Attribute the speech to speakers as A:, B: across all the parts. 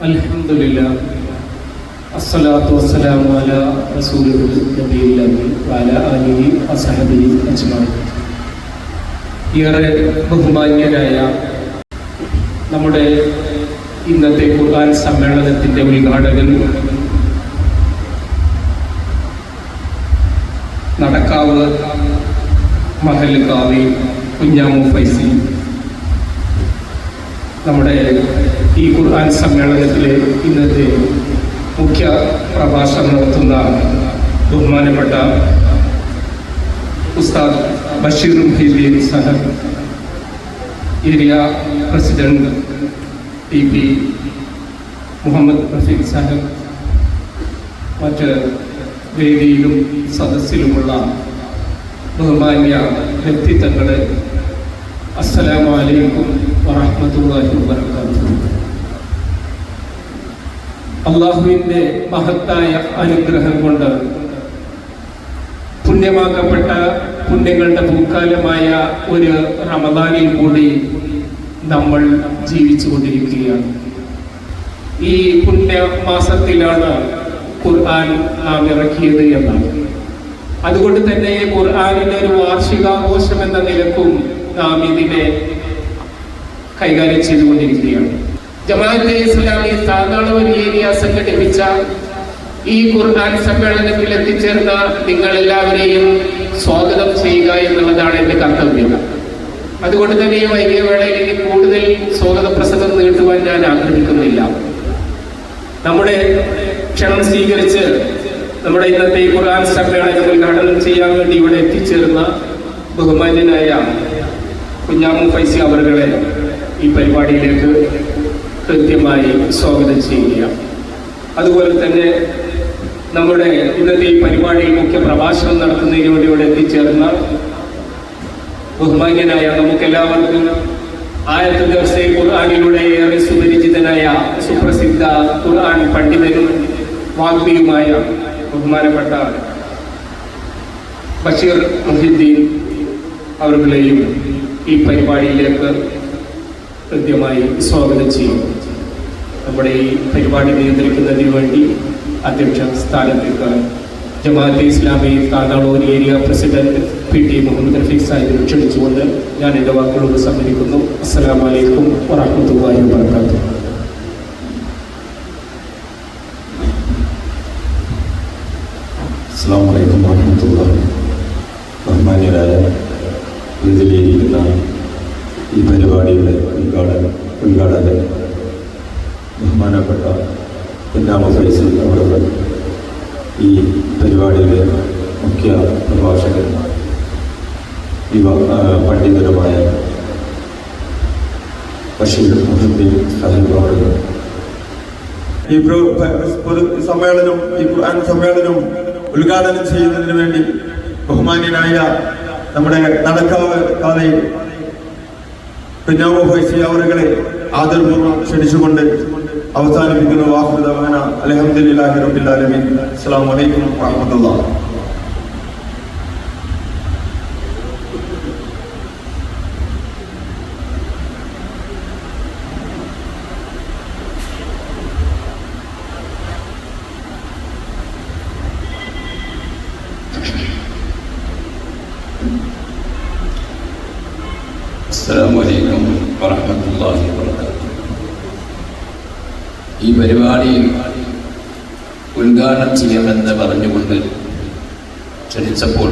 A: الحمد لله الصلاة والسلام على رسول النبي الأمين وعلى آله وصحبه أجمعين ഏറെ ബഹുമാന്യരായ നമ്മുടെ ഇന്നത്തെ ഖുർആൻ സമ്മേളനത്തിൻ്റെ ഉദ്ഘാടകൻ നടക്കാവ് മഹൽ കാവി കുഞ്ഞാമു ഫൈസി നമ്മുടെ ഈ ഖുർആൻ സമ്മേളനത്തിലെ ഇന്നത്തെ മുഖ്യ പ്രഭാഷണം നടത്തുന്ന ബഹുമാനപ്പെട്ട Ustad Basheer Muhiyuddin Sahib area president T P Muhammad Rafeeq Sahib മറ്റ് വേദിയിലും സദസ്സിലുമുള്ള ബഹുമാന്യ വ്യക്തിത്വങ്ങളെ അള്ളാഹുവിന്റെ മഹത്തായ അനുഗ്രഹം കൊണ്ട് പുണ്യമാക്കപ്പെട്ട പുണ്യങ്ങളുടെ പൂക്കാലമായ ഒരു റമദാനിൽ കൂടി നമ്മൾ ജീവിച്ചു കൊണ്ടിരിക്കുകയാണ് ഈ പുണ്യമാസത്തിലാണ് ഖുർആൻ നാം ഇറക്കിയത് എന്നാണ്. അതുകൊണ്ട് തന്നെ ഖുർആാനിന്റെ ഒരു വാർഷികാഘോഷം എന്ന നിലക്കും നാം ഇതിനെ കൈകാര്യം ചെയ്തുകൊണ്ടിരിക്കുകയാണ്. ജമാഅത്തെ ഇസ്ലാമി താന്നാളൂർ ഏരിയ സംഘടിപ്പിച്ച ഈ ഖുർആൻ സമ്മേളനത്തിൽ എത്തിച്ചേർന്ന നിങ്ങൾ എല്ലാവരെയും സ്വാഗതം ചെയ്യുക എന്നുള്ളതാണ് എന്റെ കർത്തവ്യം. അതുകൊണ്ട് തന്നെ ഈ വൈകിയ വേളയിൽ ഇനി കൂടുതൽ സ്വാഗത പ്രസംഗം നീട്ടുവാൻ ഞാൻ ആഗ്രഹിക്കുന്നില്ല. നമ്മുടെ ക്ഷണം സ്വീകരിച്ച് നമ്മുടെ ഇന്നത്തെ ഖുർആൻ സമ്മേളനം ഉദ്ഘാടനം ചെയ്യാൻ വേണ്ടി ഇവിടെ എത്തിച്ചേർന്ന ബഹുമാന്യനായ കുഞ്ഞാമു ഫൈസി അവരുടെ ഈ പരിപാടിയിലേക്ക് കൃത്യമായി സ്വാഗതം ചെയ്യുകയാണ്. അതുപോലെ തന്നെ നമ്മുടെ ഇന്നത്തെ ഈ പരിപാടിയിൽ മുഖ്യ പ്രഭാഷണം നടത്തുന്നതിന് വേണ്ടി ഇവിടെ എത്തിച്ചേർന്ന ബഹുമാന്യനായ നമുക്ക് എല്ലാവർക്കും ആയത്ത് ദിവസത്തെ ഖുർആാനിലൂടെ ഏറെ സുപരിചിതനായ സുപ്രസിദ്ധ ഖുർആൻ പണ്ഡിതനും വാഗ്മിയുമായ ബഹുമാനപ്പെട്ട ബഷീർ മുഹിദ്ദീൻ അവരുടെയും ഈ പരിപാടിയിലേക്ക് കൃത്യമായി സ്വാഗതം ചെയ്യും. നമ്മുടെ ഈ പരിപാടി നിയന്ത്രിക്കുന്നതിന് വേണ്ടി അധ്യക്ഷ സ്ഥാനത്തേക്ക് Jamaate Islami Thanalur area president P T Muhammad Rafeeq സാഹിബിനെ ക്ഷണിച്ചുകൊണ്ട് ഞാൻ എന്റെ വാക്കുകളോട് സമ്മതിക്കുന്നു. അസ്സലാമലൈക്കും വറഹ്മത്തുള്ളാഹി വബറകാതുഹു
B: അസ്സാം വലൈക്കും വാഹമത്തുള്ള ബഹുമാന്യരായ ഇതിലിരിക്കുന്ന ഈ പരിപാടിയുടെ ഉദ്ഘാടന ഉദ്ഘാടകൻ ബഹുമാനപ്പെട്ട കുഞ്ഞാമ ഫൈസൽ അവരുടെ ഈ പരിപാടിയിലെ മുഖ്യ പ്രഭാഷകൻ യുവ പണ്ഡിതരുമായ ബഷീർ മുഹദ്ദീൻ സാഹിബ്
C: ഈ പൊതു സമ്മേളനം ഈ ഖുർആൻ സമ്മേളനം ഉദ്ഘാടനം ചെയ്യുന്നതിന് വേണ്ടി ബഹുമാന്യനായ നമ്മുടെ നടക്കാവ് കാലയിൽ കുഞ്ഞാമോ അവരുകളെ ആദരപൂർവം ക്ഷണിച്ചുകൊണ്ട് അവസാനിപ്പിക്കുന്ന വാഹന അലഹമുല്ലാഹി റബിൻ അസ്സാം വലൈക്കും വാഹമത്തുള്ള
D: അസ്സാം വലൈക്കും വറഹമത്തല്ലാഹി വാബർക്കാത്തു ഈ പരിപാടിയിൽ ഉദ്ഘാടനം ചെയ്യുമെന്ന് പറഞ്ഞുകൊണ്ട് ക്ഷണിച്ചപ്പോൾ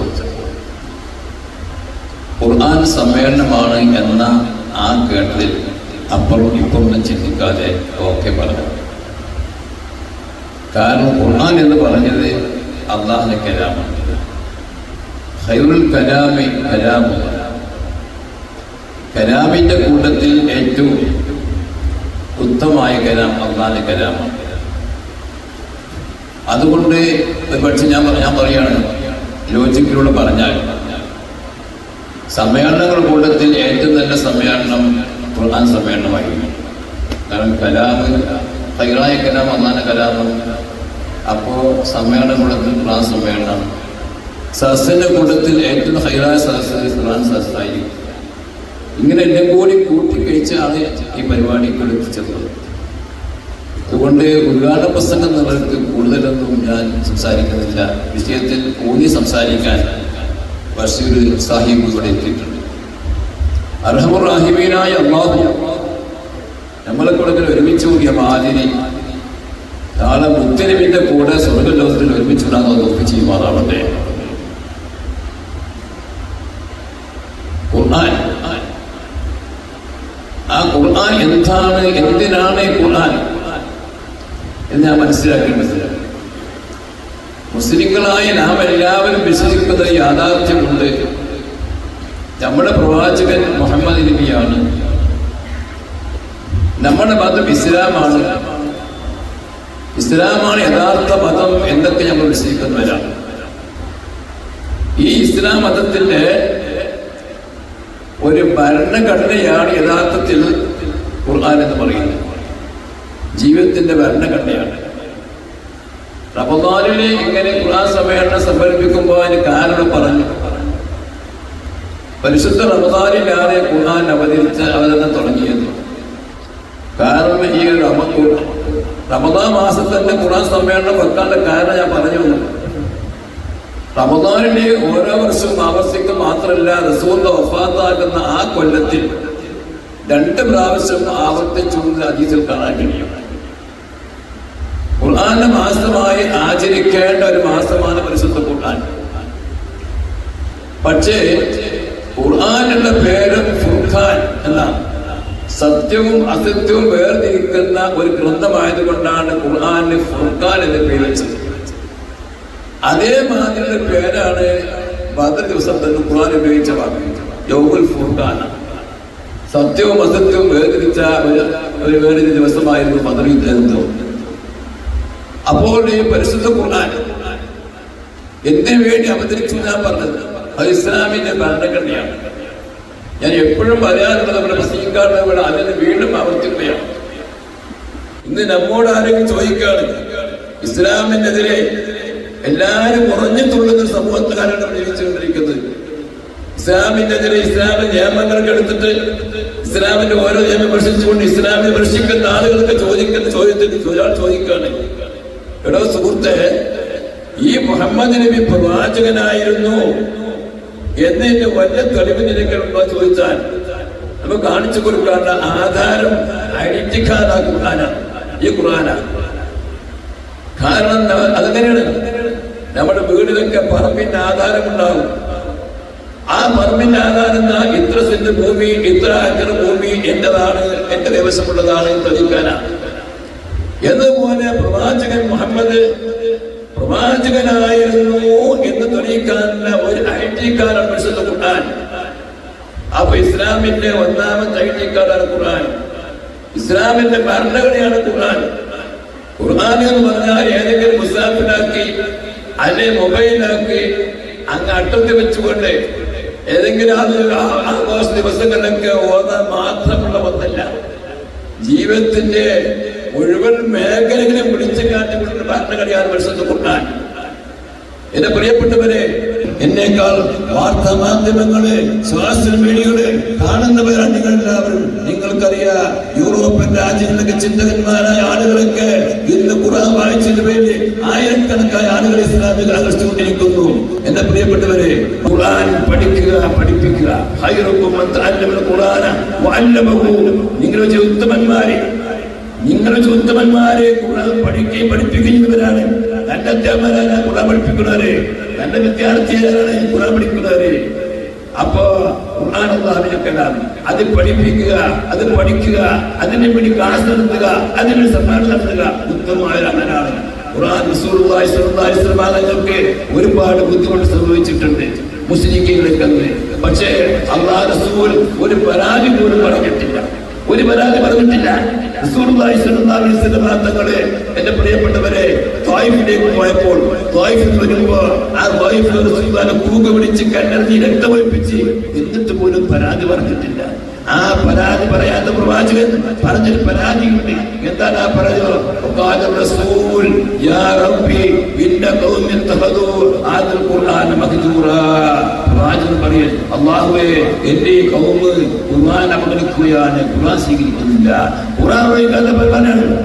D: ഖുർആൻ സമ്മേളനമാണ് എന്ന ആ കേട്ടതിൽ അപ്പുറം ഇപ്പുറം ചിന്തിക്കാതെ ഓക്കെ പറഞ്ഞു. കാരണം ഖുർആൻ എന്ന് പറഞ്ഞത് അള്ളാഹിന്റെ കലാമാണ്. ഹൈറുൽ കലാമി കലാമുള്ള കലാമിന്റെ കൂട്ടത്തിൽ ഏറ്റവും ഉത്തമമായ കലാം അള്ളാന്റെ കലാമാണ് അതുകൊണ്ട് പക്ഷെ ഞാൻ ഞാൻ പറയാണ് ലോജിക്കിലൂടെ പറഞ്ഞാൽ സമ്മേളനങ്ങളുടെ കൂട്ടത്തിൽ ഏറ്റവും നല്ല സമ്മേളനം ഖുർആൻ സമ്മേളനമായിരുന്നു കാരണം കലാം തൈറായ കലാം അന്നാൽ കലാമും അപ്പോൾ സമ്മേളന കൂടത്തിൽ ഖുർആൻ സമ്മേളനം. സദസ്സിന്റെ കൂട്ടത്തിൽ ഏറ്റവും ഹൈറായ സദസ്സ് ഖുർആൻ സദസ്സായിരിക്കും. ഇങ്ങനെ എല്ലാം കൂടി കൂട്ടിക്കഴിച്ചാണ് ഈ പരിപാടിക്ക് എത്തിച്ചത് അതുകൊണ്ട് ഉദ്ഘാടന പ്രസംഗം എന്നുള്ളവർക്ക് കൂടുതലൊന്നും ഞാൻ സംസാരിക്കുന്നില്ല. വിഷയത്തിൽ ഊന്നി സംസാരിക്കാൻ ബഷീർ സാഹിബ് ഇവിടെ എത്തിയിട്ടുണ്ട്. അർഹമുറാഹിമീനായ അള്ളാഹു നമ്മളെ കൂടെ ഇങ്ങനെ ഒരുമിച്ച് കൂടിയ മാതിരി നാളെ മുത്തരവിന്റെ കൂടെ സ്വർഗലോകത്തിൽ ഒരുമിച്ച് വിടാൻ നോക്കി ചെയ്യുമാറാവട്ടെ. ഖുർആൻ ആ ഖുർആൻ എന്താണ് എന്തിനാണ് ഖുർആൻ? എന്ന് ഞാൻ മനസ്സിലാക്കി മുസ്ലിങ്ങളായ നാം എല്ലാവരും വിശ്വസിക്കുന്ന യാഥാർത്ഥ്യമുണ്ട്. നമ്മുടെ പ്രവാചകൻ മുഹമ്മദ് നബിയാണ്. നമ്മുടെ മതം ഇസ്ലാമാണ്. ഇസ്ലാമാണ് യഥാർത്ഥ മതം എന്നൊക്കെ നമ്മൾ വിശ്വസിക്കുന്നവരാണ്. ഈ ഇസ്ലാം മതത്തിന്റെ ഒരു ഭരണഘടനയാണ് യഥാർത്ഥത്തിൽ ഖുർആൻ എന്ന് പറയുന്നത്. ജീവിതത്തിന്റെ ഭരണഘടനയാണ്. റമദാനിലെ ഇങ്ങനെ ഖുർആൻ സമ്മേളനം സംഘടിപ്പിക്കുമ്പോൾ അതിന് കാരണം പറഞ്ഞു. പരിശുദ്ധ റമദാനിലാണ് ഖുർആൻ അവതരിച്ച അവതരണം തുടങ്ങിയത്. കാരണം ഈ റമ റമദാൻ മാസത്തിന്റെ ഖുർആൻ സമ്മേളനം വെക്കാനുള്ള കാരണം ഞാൻ പറഞ്ഞു. റമദാനിലെ ഓരോ വർഷവും ആവർത്തിക്കുക മാത്രമല്ല റസൂറിന്റെ വഫാത്താകുന്ന ആ കൊല്ലത്തിൽ രണ്ട് പ്രാവശ്യം ആവർത്തിച്ചുകൊണ്ട് അതീതിൽ കാണാൻ കഴിയും. ഖുർആാന്റെ മാസമായി ആചരിക്കേണ്ട ഒരു മാസമാണ് പരിശുദ്ധ ഖുർആൻ. പക്ഷേ ഖുർആനുള്ള പേരും ഫുർഖാൻ എന്നാണ് സത്യവും അസത്യവും വേർതിരിക്കുന്ന ഒരു ഗ്രന്ഥമായതുകൊണ്ടാണ് ഖുർആാന് ഫുർഖാൻ എന്ന് പേര് വെച്ചത്. അതേമാതിരി പേരാണ് ബദർ ദിവസം തന്നെ ഖുർആൻ ഉപയോഗിച്ച വാക്ക്. സത്യവും അസത്യവും ഒരു ഒരു വേറൊരു ദിവസമായിരുന്നു ബദർ യുദ്ധം അപ്പോൾ ഈ പരിശുദ്ധ ഖുർആൻ എന്തിനു വേണ്ടി അവതരിച്ചു ഞാൻ പറഞ്ഞത്? അത് ഇസ്ലാമിന്റെ ഭരണഘടനയാണ്. ഞാൻ എപ്പോഴും പറയാറുള്ളത് നമ്മുടെ മുസ്ലിംകാരുടെ ഇവിടെ അതിന് വീണ്ടും ആവർത്തിക്കുകയാണ്. ഇന്ന് നമ്മോട് ആരെങ്കിലും ചോദിക്കുകയാണ് ഇസ്ലാമിനെതിരെ എല്ലാവരും കുറഞ്ഞു തോന്നുന്ന സമൂഹത്തിലാണ് നമ്മൾ ജീവിച്ചുകൊണ്ടിരിക്കുന്നത്. ഇസ്ലാമിനെതിരെ ഇസ്ലാമിന്റെ നിയമങ്ങളൊക്കെ എടുത്തിട്ട് ഇസ്ലാമിന്റെ ഓരോ നിയമം വിമർശിച്ചുകൊണ്ട് ഇസ്ലാമിനെ വിമർശിക്കുന്ന ആളുകൾക്ക് ചോദിക്കുന്ന ചോദ്യത്തിന് ഒരാൾ ചോദിക്കുകയാണ്. എടോ സുഹൃത്തെ ഈ മുഹമ്മദ് നബി പ്രവാചകനായിരുന്നു എന്നതിന്റെ വലിയ തെളിവ് നിരക്കുള്ള ചോദിച്ചാൽ നമുക്ക് കാണിച്ചു കൊടുക്കാനുള്ള ആധാരം ഐഡന്റിക്കാരാ ഖുർആനാണ് ഈ ഖുർആനാണ്. കാരണം അതങ്ങനെയാണ്? നമ്മുടെ വീടിലൊക്കെ പറമ്പിന്റെ ആധാരം ഉണ്ടാവും ആ പറമ്പിന്റെ ആധാരം ഇത്ര സെന്റ് ഭൂമി ഇത്ര അക്കർ ഭൂമി എന്റേതാണ് എന്റെ ദിവസമുള്ളതാണ് തെളിയിക്കാനാണ് എന്നതുപോലെ പ്രവാചകൻ മുഹമ്മദ് പ്രവാചകനായിരുന്നു എന്ന് തെളിയിക്കാനുള്ള ഒരു ഐ ടി കാർഡാണ് വിശുദ്ധ ഖുർആൻ. അപ്പൊ ഇസ്ലാമിന്റെ ഒന്നാമത്തെ ഐ ടി കാർഡാണ് ഖുർആൻ. ഇസ്ലാമിന്റെ ഭരണഘടനയാണ് ഖുർആൻ. ഖുർആൻ എന്ന് പറഞ്ഞാൽ ഏതെങ്കിലും മുസാഫിലാക്കി അല്ലെ മൊബൈലാക്കി അങ്ങ് അട്ടത്തിൽ വെച്ചുകൊണ്ട് ഏതെങ്കിലും ആഘോഷ ദിവസങ്ങളിലൊക്കെ ഓതാൻ മാത്രമുള്ള ഒന്നല്ല. ജീവിതത്തിന്റെ മുഴുവൻ മേഖലകളെ പിടിച്ചു കാട്ടിക്കൊണ്ട് ഭരണഘടനയാണ് മത്സരത്തിൽ കൊണ്ടാണ് എന്റെ പ്രിയപ്പെട്ടവരെ എന്നേക്കാൾ വാർത്താ മാധ്യമങ്ങൾ സോഷ്യൽ മീഡിയകൾ കാണുന്നവരാണ് നിങ്ങൾ എല്ലാവരും നിങ്ങൾക്കറിയാം യൂറോപ്യൻ രാജ്യങ്ങളിലൊക്കെ ചിന്തകന്മാരായ ആളുകളൊക്കെ ഇന്ന് ഖുർആൻ വായിച്ചതിന് വേണ്ടി ആയിരക്കണക്കായ ആളുകൾ ഇസ്ലാമിക ആകർഷിച്ചുകൊണ്ടിരിക്കുന്നു എന്റെ പ്രിയപ്പെട്ടവരെ ഖുർആൻ പഠിക്കുക പഠിപ്പിക്കുക. വെച്ച ഉത്തമന്മാരെ നിങ്ങൾ ഉത്തമന്മാരെ ഖുർആൻ പഠിക്കുകയും തന്റെ അധ്യാപകരാണ് ഖുർആൻ പഠിപ്പിക്കുന്നവര്. തന്റെ വിദ്യാർത്ഥികളാണ് ഖുർആൻ പഠിക്കുന്നവര്. അപ്പോ ഖുർആൻ അത് പഠിപ്പിക്കുക അത് പഠിക്കുക അതിനെ വേണ്ടി ക്ലാസ് നടത്തുക അതിന് സമ്മാനം നടത്തുക. ഉത്തമമായ ഒരു അമലാണ് ഒരുപാട് ബുദ്ധിമുട്ട് സംഭവിച്ചിട്ടുണ്ട്. മുസ്ലിംകൾക്ക് അന്ന് പക്ഷേ അള്ളാഹ് റസൂൽ ഒരു പരാതി പോലും പറഞ്ഞിട്ടില്ല. ഒരു പരാതി പറഞ്ഞിട്ടില്ല. സ്വല്ലല്ലാഹു തങ്ങളെ എന്റെ പ്രിയപ്പെട്ടവരെ ത്വായിഫിലേക്ക് പോയപ്പോൾ ത്വായിഫിൽ വരുമ്പോ ആ ത്വായിഫിൽ റസൂലുള്ളാഹിനെ കൂക പിടിച്ച് കണ്ണെറിഞ്ഞ് രക്തമൊഴിപ്പിച്ച് എന്നിട്ട് പോലും പരാതി പറഞ്ഞിട്ടില്ല. ആ പരാതി പറയാത്ത പ്രവാചകൻ പറഞ്ഞൊരു പരാതിയുണ്ട്. എന്താണ് ആ പറഞ്ഞു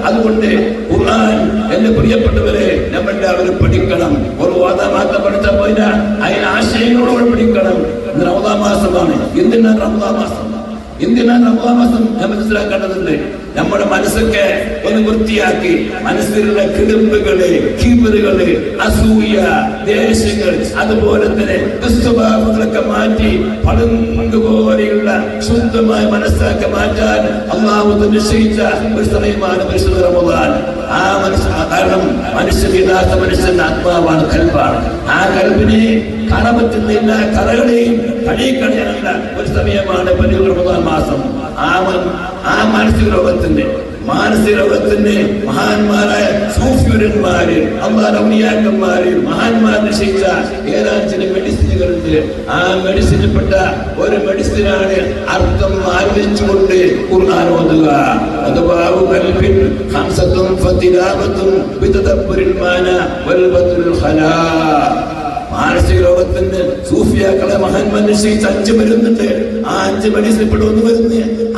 D: അതുകൊണ്ട് ഖുർആൻ എന്റെ പ്രിയപ്പെട്ടവരെ നമ്മളുടെ അവർ പഠിക്കണം. ഒരു വാദമാക്ക പഠിച്ച പോയിട്ട് അതിന് ആശയങ്ങളോട് പഠിക്കണം. റമദാ മാസമാണ്. എന്തിനാണ് റമദാ മാസം? എന്തിനാണ് റമദാൻ മാസം മനസ്സിലാക്കേണ്ടതുണ്ട്. നമ്മുടെ മനസ്സൊക്കെ ഒന്ന് വൃത്തിയാക്കി മനസ്സിലുള്ള കിടമ്പുകൾ കീബറുകൾ അസൂയ ദേഷ്യങ്ങൾ അതുപോലെ തന്നെ ദുസ്വഭാവങ്ങളൊക്കെ മാറ്റി പളുങ്ക് ശുദ്ധമായ മനസ്സാക്കി മാറ്റാൻ അള്ളാഹു നിശ്ചയിച്ച ഒരു സമയമാണ് പരിശുദ്ധ റമദാൻ. ആ മനുഷ്യ കാരണം മനുഷ്യ യഥാർത്ഥ മനുഷ്യന്റെ ആത്മാവാണ് കൽപ്പാണ് ആ കൽപ്പിനെ കറ പറ്റുന്നില്ല കറകളെയും കഴിക്കണമെന്ന ഒരു സമയമാണ് പരിശുദ്ധ മാസം ആ ആ മാനസിക രോഗത്തിന്റെ മാനസിക രോഗത്തിന്റെ മഹാന്മാരായ സൂഫ്യൂരന്മാര് അമ്മാരൗനിയാക്കന്മാര് മഹാന്മാർ നിശ്ചയിച്ച ഏതാനും ചില മെഡിസിനുകളുണ്ട് ആ മെഡിസിനിൽപ്പെട്ട ഒരു മെഡിസിനാണ് അർത്ഥം ആലോചിച്ചുകൊണ്ട് ഖുർആൻ ഓതുക. അഥവാ കൽപ്പിൻ ഹംസത്തും ഫതിലാവത്തും ബിതദബ്ബുരിൽ മാന ഖലാ. മാനസിക ലോകത്തിന്റെ സൂഫിയാക്കളെ മഹൻ നിശ്ചയിച്ച അഞ്ച് മരുന്നിട്ട് ആ അഞ്ച് ഒന്ന് വരുന്ന?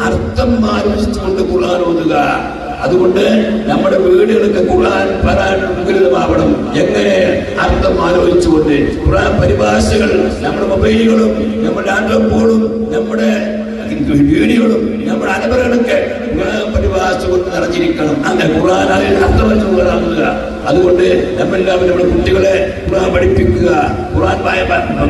D: അർത്ഥം ആലോചിച്ചുകൊണ്ട് ഖുർആൻ ഓതുക. അതുകൊണ്ട് നമ്മുടെ വീടുകളൊക്കെ ഖുർആൻ പരാൻ മുഖരിതമാവണം എങ്ങനെ? അർത്ഥം ആലോചിച്ചുകൊണ്ട്. ഖുർആൻ പരിഭാഷകൾ നമ്മുടെ മൊബൈലുകളും നമ്മുടെ ലാപ്ടോപ്പുകളും നമ്മുടെ വീഡിയോകളും നമ്മുടെ അനവരകളൊക്കെ കൊണ്ട് നിറഞ്ഞിരിക്കണം. അങ്ങനെ ഖുർആൻ അതിൽ അർത്ഥം വെച്ച് ഖുർആൻ അതുകൊണ്ട് നമ്മളെല്ലാവരും നമ്മുടെ കുട്ടികളെ ഖുർആൻ പഠിപ്പിക്കുക ഖുർആൻ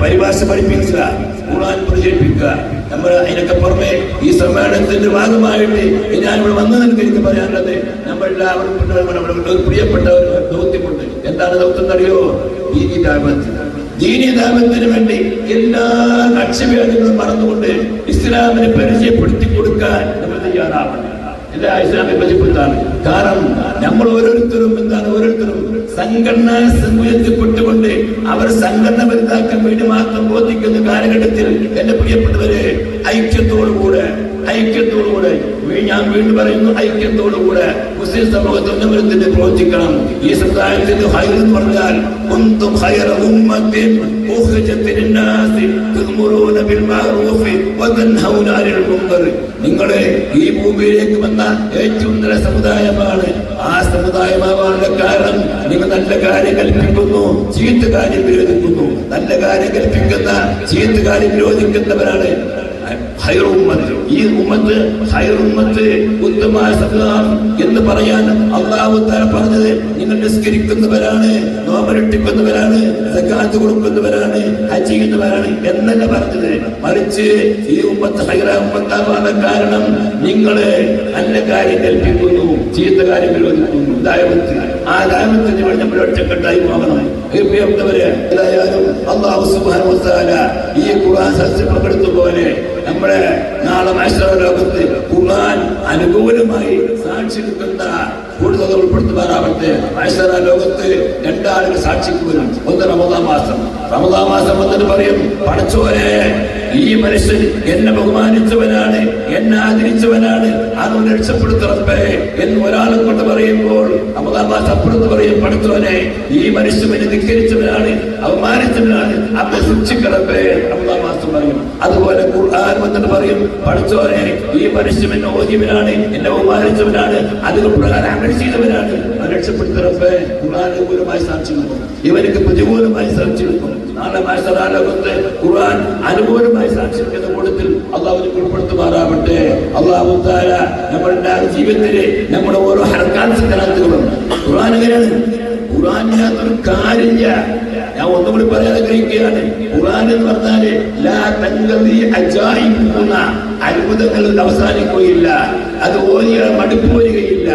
D: പരിഭാഷ പഠിപ്പിക്കുക ഖുർആൻ പ്രചരിപ്പിക്കുക. നമ്മൾ അതിനൊക്കെ പുറമെ ഈ സമ്മേളനത്തിന്റെ ഭാഗമായിട്ട് ഞാൻ ഇവിടെ വന്നു നിൽക്കുക എനിക്ക് പറയാനുള്ളത് നമ്മളെല്ലാവരും നമ്മുടെ- പ്രിയപ്പെട്ട ഒരു ദൗത്യമുണ്ട്. എന്താണ് ദൗത്യം അറിയോ ഈ വേണ്ടി എല്ലാ കക്ഷിഭേദങ്ങളും മറന്നുകൊണ്ട് ഇസ്ലാമിനെ പരിചയപ്പെടുത്തി കൊടുക്കാൻ നമ്മൾ തയ്യാറാവണം. എല്ലാ ഇസ്ലാമിക പരിചയപ്പെടുത്താണ്. കാരണം നമ്മൾ ഓരോരുത്തരും എന്താണ് ഓരോരുത്തരും സംഘടന സമൂഹത്തിൽപ്പെട്ടുകൊണ്ട് അവർ സംഘടന വലുതാക്കാൻ വേണ്ടി മാത്രം ബോധിക്കുന്ന കാലഘട്ടത്തിൽ എന്റെ പ്രിയപ്പെട്ടവരെ ഐക്യത്തോടുകൂടെ ഐക്യത്തോടുകൂടെ. ഞാൻ വീണ്ടും പറയുന്നു ഐക്യത്തോടുകൂടെ. മുസ്ലിം സമൂഹത്തിൽ ഉന്നമനത്തിന് പ്രവർത്തിക്കണം ഈ സമുദായത്തിന്റെ നിങ്ങളെ ഈ ഭൂമിയിലേക്ക് വന്ന ഏറ്റവും നല്ല സമുദായമാണ്. ആ സമുദായമാവാനുള്ള കാരണം നിങ്ങൾ നല്ല കാര്യം കൽപ്പിക്കുന്നു ചീത്ത കാര്യം വിരോധിക്കുന്നു. നല്ല കാര്യം കൽപ്പിക്കുന്ന ചീത്ത കാര്യം വിരോധിക്കുന്നവരാണ് ഹൈറവും ഉമ്മത്ത് ഈ ഉമ്മത്ത് ഹൈർ ഉമ്മത്ത് ഉത്തമ സമുദായം എന്ന് പറയാൻ അള്ളാഹു താല പറഞ്ഞത് നിങ്ങൾ നിസ്കരിക്കുന്നവരാണ് നോമരട്ടിക്കുന്നവരാണ് സക്കാത്ത് കൊടുക്കുന്നവരാണ് ഹജ്ജ് ചെയ്യുന്നവരാണ് എന്നല്ല പറഞ്ഞത്. മറിച്ച് ഈ ഉമ്മത്ത് ഹൈറ ഉമ്മത്താവാനുള്ള കാരണം നിങ്ങളെ നല്ല കാര്യം കൽപ്പിക്കുന്നു ചീത്ത കാര്യം വിരോധിക്കുന്നു ദായവത്ത് ആ ദായവത്തിന് വേണ്ടി നമ്മൾ ഒറ്റക്കെട്ടായി പോകണം. പ്രിയപ്പെട്ടവരെ ഏതായാലും അള്ളാഹു തആല ഈ ഖുർആൻ സദസ്സിൽ പങ്കെടുത്ത പോലെ നമ്മുടെ നാളെ മാസ്റ്റർ ലോകത്ത് ഖുർആൻ അനുകൂലമായി സാക്ഷി നിൽക്കുന്ന കൂടുതൽ ഉൾപ്പെടുത്തുവാനാവട്ടെ മാസ്റ്റർ ലോകത്ത് രണ്ടാളുകൾ സാക്ഷിക്കുവാനും ഒന്ന് റമദാ മാസം. റമദാ മാസം വന്നിട്ട് പറയും പടച്ചോരെ ഈ മനുഷ്യൻ എന്നെ ബഹുമാനിച്ചവനാണ് എന്നെ ആദരിച്ചവനാണ്. അതുകൊണ്ട് രക്ഷപ്പെടുത്തറപ്പേ എന്ന് ഒരാളെ കൊണ്ട് പറയുമ്പോൾ റമദാൻ മാസം അപ്പുറത്ത് പറയും പഠിച്ചവനെ ഈ മനുഷ്യൻ എന്നെ ധിക്കരിച്ചവനാണ് അപമാനിച്ചവനാണ്. അവനെ സൂക്ഷിക്കറപ്പേ റമദാൻ പറയും. അതുപോലെ ഖുർആൻ പറയും പഠിച്ചവനെ ഈ മനുഷ്യൻ എന്നെ ഓദ്യവനാണ് എന്നെ ബഹുമാനിച്ചവനാണ് അതിന് പ്രകാരം ചെയ്തവനാണ്. അവൻ രക്ഷപ്പെടുത്തറപ്പേ ഖുർആൻ അനുകൂലമായി സാക്ഷി നിൽക്കും ഇവർക്ക് പ്രതികൂലമായി സാക്ഷി നൽകും നാളെ മാസറാലോകത്ത് ഖുർആൻ അനുകൂലമായി സാക്ഷിക്കുന്ന കൂട്ടത്തിൽ അള്ളാഹുവിനെ ഉൾപ്പെടുത്തുമാറാവട്ടെ. അള്ളാഹു താര നമ്മളുടെ ജീവിതത്തിലെ നമ്മുടെ ഓരോ ഹർക്കാൻസികളും ഖുർആൻ എങ്ങനെയാണ് ഖുർആനിനകത്തൊരു കാര്യമില്ല. ഞാൻ ഒന്നുകൂടി പറയാതെ ആഗ്രഹിക്കുകയാണ്. ഖുർആൻ എന്ന് പറഞ്ഞാൽ അത്ഭുതങ്ങൾ അവസാനിക്കുകയില്ല. അത് ഓരിയ മടുപ്പ് വരികയില്ല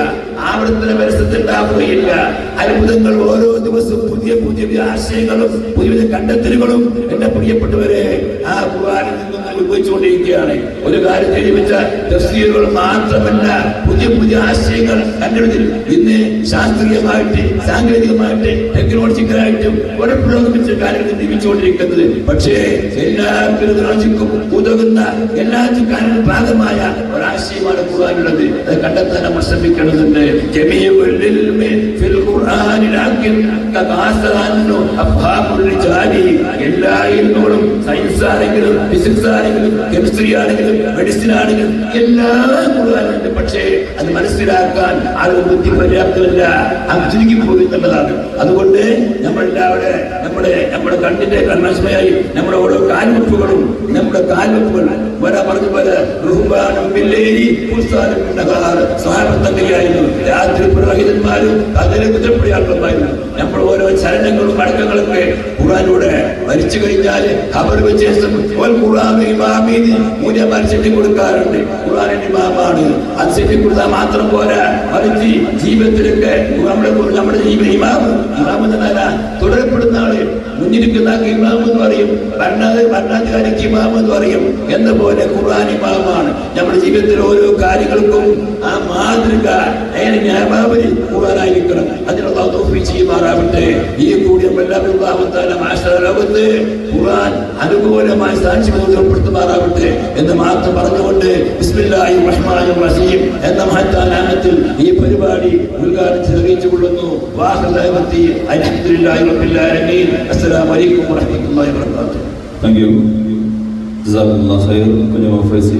D: ആവർത്തന മനസ്സത്തുണ്ടാവുകയില്ല അത്ഭുതങ്ങൾ ഓരോ ദിവസവും പുതിയ പുതിയ ആശയങ്ങളും പുതിയ പുതിയ കണ്ടെത്തലുകളും എന്റെ പ്രിയപ്പെട്ടവരെ ആ കുറാനിൽ നിന്നും അനുഭവിച്ചുകൊണ്ടിരിക്കുകയാണ്. ഒരു കാര്യം തെളിവിച്ച തസ്തീരുകൾ മാത്രമല്ല പുതിയ പുതിയ ആശയങ്ങൾ കണ്ടെടുത്തിൽ ഇന്ന് ശാസ്ത്രീയമായിട്ട് സാങ്കേതികമായിട്ട് ടെക്നോളജിക്കലായിട്ടും പുരോഗമിച്ച കാലങ്ങളിൽ ജീവിച്ചുകൊണ്ടിരിക്കുന്നത്. പക്ഷേ എല്ലാ ടെക്നോളജിക്കും ഉതകുന്ന എല്ലാത്തിനും ഭാഗമായ ഒരാശയമാണ് ഖുർആാനുള്ളത് അത് കണ്ടെത്താൻ നമ്മൾ ശ്രമിക്കേണ്ടതുണ്ട്. ഇൽമി ഫിൽ ഖുർആനിൽ എല്ലാ ഇൽമുകളും സയൻസ് ആണെങ്കിലും ഫിസിക്സ് ആണെങ്കിലും കെമിസ്ട്രി ആണെങ്കിലും മെഡിസിൻ ആണെങ്കിലും എല്ലാം കൂടുതലുണ്ട് പക്ഷേ അത് മനസ്സിലാക്കാൻ ആളുകൾ ബുദ്ധി പര്യാപ്തമല്ല അത് ചുരുങ്ങി പോയി അതുകൊണ്ട് നമ്മളെല്ലാവരുടെ നമ്മുടെ നമ്മുടെ കണ്ണിന്റെ കൺമശമയായി നമ്മുടെ ഓരോ കാൽവെപ്പുകളും നമ്മുടെ കാൽവെപ്പുകൾ വരാ പറഞ്ഞ പോലെ റുഹ്ബാനും ബില്ലേരി പുസ്താനും നഗാറ് സഹാബത്തങ്ങനെയായിരുന്നു രാത്രി പുരോഹിതന്മാരും അതിലെ നമ്മൾ ഓരോ ചലനങ്ങളും അടക്കങ്ങളൊക്കെ ഖുറാനിലൂടെ മരിച്ചു കഴിഞ്ഞാൽ അവർ ശേഷം ഒരു ഖുറാൻ ഇമാമീന് മൂല്യമാർ കൊടുക്കാറുണ്ട് ഖുറാനിന്റെ ഇമാമാണ്. അത് ചെട്ടി കൊടുത്താൽ മാത്രം പോരാ. മറിച്ച് ജീവിതത്തിലൊക്കെ നമ്മുടെ നമ്മുടെ ജീവ ഇമാമ്. ഇമാമ് എന്നല്ല തുടരപ്പെടുന്ന ആൾ മുന്നിരിക്കുന്ന ഇമാം എന്ന് പറയും. ഭരണാധി ഭരണാധികാരിക്ക് ഇമാം എന്ന് പറയും. എന്ന പോലെ ഖുർആൻ ഇമാമാണ്. നമ്മുടെ ജീവിതത്തിലെ ഓരോ കാര്യങ്ങൾക്കും ആ മാതൃക ന്യായമാവലി ഖുർആനായിരിക്കണം അതിനുള്ള തോഫി ചെയ്യുമാറാവട്ടെ. ഈ കൂടി ലോകത്ത് ഖുർആൻ അനുകൂലമായി സാക്ഷ്യം ഉൾപ്പെടുത്തുമാറാവട്ടെ എന്ന് മാത്രം പറഞ്ഞുകൊണ്ട് ബിസ്മില്ലാഹി റഹീം എന്ന മഹത്താനാമത്തിൽ ഈ പരിപാടി ഉദ്ഘാടനം ചെറിയിച്ചു കൊള്ളുന്നു വാഹനത്തി അൽഹംദുലില്ലാഹി റബ്ബിൽ അസ്സലാമു അലൈക്കും വറഹ്മത്തുള്ളാഹി വബറകാതുഹു
B: താങ്ക് യു ജസാഖുല്ലാ ഖൈർ കുഞ്ഞു ഫൈസി